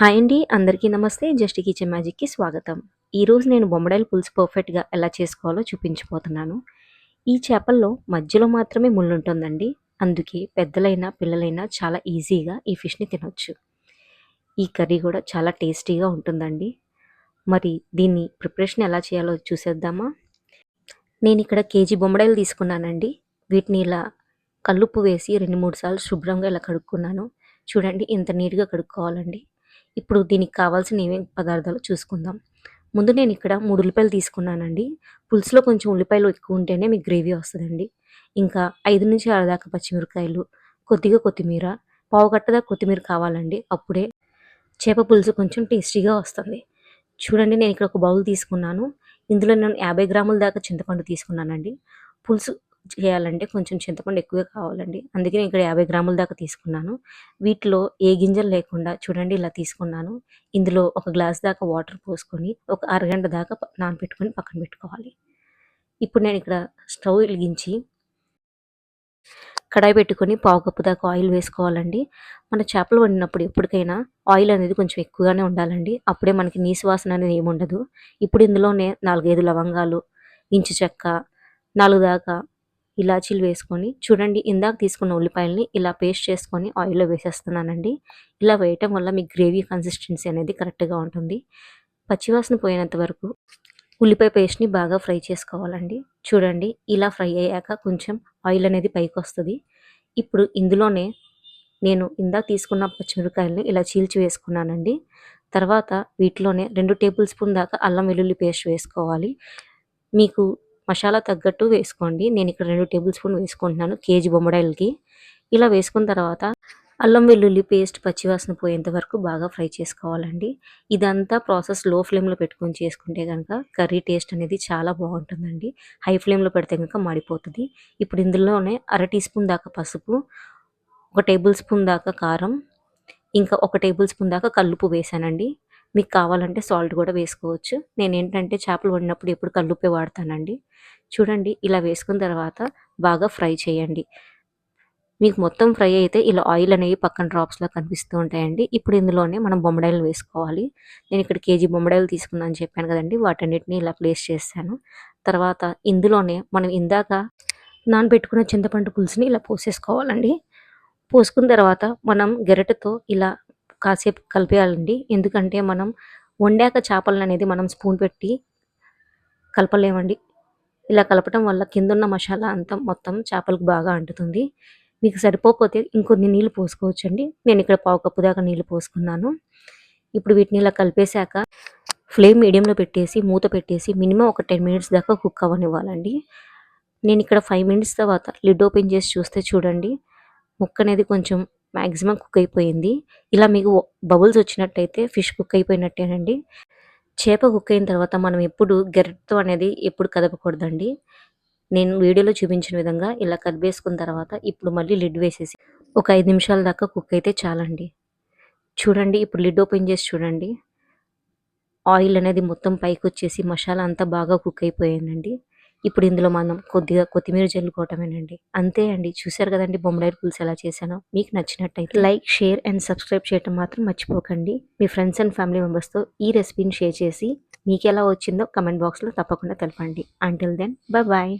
Hi అండి అందరికీ నమస్తే. జస్ట్ కిచెన్ మ్యాజిక్కి స్వాగతం. ఈరోజు నేను బొమ్మడాయిలు పులుసు పర్ఫెక్ట్గా ఎలా చేసుకోవాలో చూపించిపోతున్నాను ఈ చేపల్లో మధ్యలో మాత్రమే ముళ్ళు ఉంటుందండి. అందుకే పెద్దలైనా పిల్లలైనా చాలా ఈజీగా ఈ ఫిష్ని తినొచ్చు. ఈ కర్రీ కూడా చాలా టేస్టీగా ఉంటుందండి. మరి దీన్ని ప్రిపరేషన్ ఎలా చేయాలో చూసేద్దామా? నేను ఇక్కడ కేజీ బొమ్మడాయిలు తీసుకున్నానండి. వీటిని ఇలా కల్లుప్పు వేసి రెండు మూడు సార్లు శుభ్రంగా ఇలా కడుక్కున్నాను. చూడండి ఇంత నీట్గా కడుక్కోవాలండి. ఇప్పుడు దీనికి కావాల్సిన ఏమేమి పదార్థాలు చూసుకుందాం. ముందు నేను ఇక్కడ మూడు ఉల్లిపాయలు తీసుకున్నానండి. పులుసులో కొంచెం ఉల్లిపాయలు ఎక్కువ ఉంటేనే మీకు గ్రేవీ వస్తుందండి. ఇంకా ఐదు నుంచి ఆరు దాకా పచ్చిమిరకాయలు కొద్దిగా కొత్తిమీర పావు గట్ట కొత్తిమీర కావాలండి. అప్పుడే చేప పులుసు కొంచెం టేస్టీగా వస్తుంది. చూడండి నేను ఇక్కడ ఒక బౌల్ తీసుకున్నాను. ఇందులో నేను యాభై గ్రాముల దాకా చింతపండు తీసుకున్నానండి. పులుసు చేయాలంటే కొంచెం చింతపండు ఎక్కువే కావాలండి. అందుకే నేను ఇక్కడ యాభై గ్రాముల దాకా తీసుకున్నాను. వీటిలో ఏ గింజలు లేకుండా చూడండి ఇలా తీసుకున్నాను. ఇందులో ఒక గ్లాస్ దాకా వాటర్ పోసుకొని ఒక అరగంట దాకా నానబెట్టుకొని పక్కన పెట్టుకోవాలి. ఇప్పుడు నేను ఇక్కడ స్టవ్ వెలిగించి కడాయి పెట్టుకొని పావు కప్పు దాకా ఆయిల్ వేసుకోవాలండి. మన చేపలు వండినప్పుడు ఎప్పటికైనా ఆయిల్ అనేది కొంచెం ఎక్కువగానే ఉండాలండి. అప్పుడే మనకి నీసు వాసన అనేది ఏమి ఉండదు ఇప్పుడు ఇందులోనే నాలుగైదు లవంగాలు ఇంచు చెక్క నాలుగు దాకా ఇలాచీలు వేసుకొని చూడండి ఇందాక తీసుకున్న ఉల్లిపాయల్ని ఇలా పేస్ట్ చేసుకొని ఆయిల్లో వేసేస్తున్నానండి. ఇలా వేయటం వల్ల మీకు గ్రేవీ కన్సిస్టెన్సీ అనేది కరెక్ట్గా ఉంటుంది. పచ్చివాసన పోయినంత వరకు ఉల్లిపాయ పేస్ట్ని బాగా ఫ్రై చేసుకోవాలండి. చూడండి ఇలా ఫ్రై అయ్యాక కొంచెం ఆయిల్ అనేది పైకి వస్తుంది ఇప్పుడు ఇందులోనే నేను ఇందాక తీసుకున్న పచ్చిమిరకాయలను ఇలా చీల్చి వేసుకున్నానండి. తర్వాత వీటిలోనే రెండు టేబుల్ స్పూన్ దాకా అల్లం వెల్లుల్లి పేస్ట్ వేసుకోవాలి. మీకు మసాలా తగ్గట్టు వేసుకోండి. నేను ఇక్కడ రెండు టేబుల్ స్పూన్ వేసుకుంటున్నాను కేజీ బొమ్మడాయిలకి. ఇలా వేసుకున్న తర్వాత అల్లం వెల్లుల్లి పేస్ట్ పచ్చివాసన పోయేంత వరకు బాగా ఫ్రై చేసుకోవాలండి. ఇదంతా ప్రాసెస్లో ఫ్లేమ్లో పెట్టుకొని చేసుకుంటే కనుక కర్రీ టేస్ట్ అనేది చాలా బాగుంటుందండి. హై ఫ్లేమ్లో పెడితే కనుక మాడిపోతుంది. ఇప్పుడు ఇందులోనే అర టీ స్పూన్ దాకా పసుపు ఒక టేబుల్ స్పూన్ దాకా కారం ఇంకా ఒక టేబుల్ స్పూన్ దాకా కల్లుపు వేసానండి. మీకు కావాలంటే సాల్ట్ కూడా వేసుకోవచ్చు. నేను ఏంటంటే చేపలు వండినప్పుడు ఎప్పుడు కల్లుప్పే వాడతానండి. చూడండి ఇలా వేసుకున్న తర్వాత బాగా ఫ్రై చేయండి. మీకు మొత్తం ఫ్రై అయితే ఇలా ఆయిల్ అనేవి పక్కన డ్రాప్స్లో కనిపిస్తూ ఉంటాయండి. ఇప్పుడు ఇందులోనే మనం బొమ్మడాయిలు వేసుకోవాలి. నేను ఇక్కడ కేజీ బొమ్మడాయిలు తీసుకున్నాను చెప్పాను కదండి. వాటన్నిటిని ఇలా ప్లేస్ చేశాను తర్వాత ఇందులోనే మనం ఇందాక నానబెట్టుకున్న చింతపండు పులుసుని ఇలా పోసేసుకోవాలండి. పోసుకున్న తర్వాత మనం గెరటతో ఇలా కాసేపు కలిపేయాలండి. ఎందుకంటే మనం వండాక చేపలను అనేది మనం స్పూన్ పెట్టి కలపలేమండి. ఇలా కలపటం వల్ల కింద ఉన్న మసాలా అంతా మొత్తం చేపలకు బాగా అంటుతుంది. మీకు సరిపోకపోతే ఇంకొన్ని నీళ్ళు పోసుకోవచ్చండి. నేను ఇక్కడ పావు కప్పు దాకా నీళ్ళు పోసుకున్నాను. ఇప్పుడు వీటిని ఇలా కలిపేశాక ఫ్లేమ్ మీడియంలో పెట్టేసి మూత పెట్టేసి మినిమం ఒక టెన్ మినిట్స్ దాకా కుక్ అవ్వనివ్వాలండి. నేను ఇక్కడ ఫైవ్ మినిట్స్ తర్వాత లిడ్ ఓపెన్ చేసి చూస్తే చూడండి. ముక్క అనేది కొంచెం మ్యాక్సిమం కుక్ అయిపోయింది. ఇలా మీకు బబుల్స్ వచ్చినట్టయితే ఫిష్ కుక్ అయిపోయినట్టేనండి. చేప కుక్ అయిన తర్వాత మనం ఎప్పుడు గెరటితో అనేది ఎప్పుడు కదపకూడదండి. నేను వీడియోలో చూపించిన విధంగా ఇలా కదిపేసుకున్న తర్వాత ఇప్పుడు మళ్ళీ లిడ్ వేసేసి ఒక ఐదు నిమిషాల దాకా కుక్ అయితే చాలండి. చూడండి ఇప్పుడు లిడ్ ఓపెన్ చేసి చూడండి. ఆయిల్ అనేది మొత్తం పైకి వచ్చేసి మసాలా అంతా బాగా కుక్ అయిపోయిందండి. ఇప్పుడు ఇందులో మనం కొద్దిగా కొత్తిమీర జల్లుకోవటమేనండి. అంతే అండి. చూసారు కదండి బొమ్మడాయి పులుసు ఎలా చేశానో? మీకు నచ్చినట్టయితే లైక్ షేర్ అండ్ సబ్స్క్రైబ్ చేయటం మాత్రం మర్చిపోకండి. మీ ఫ్రెండ్స్ అండ్ ఫ్యామిలీ మెంబర్స్తో ఈ రెసిపీని షేర్ చేసి మీకు ఎలా వచ్చిందో కమెంట్ బాక్స్లో తప్పకుండా తెలపండి. Until then bye.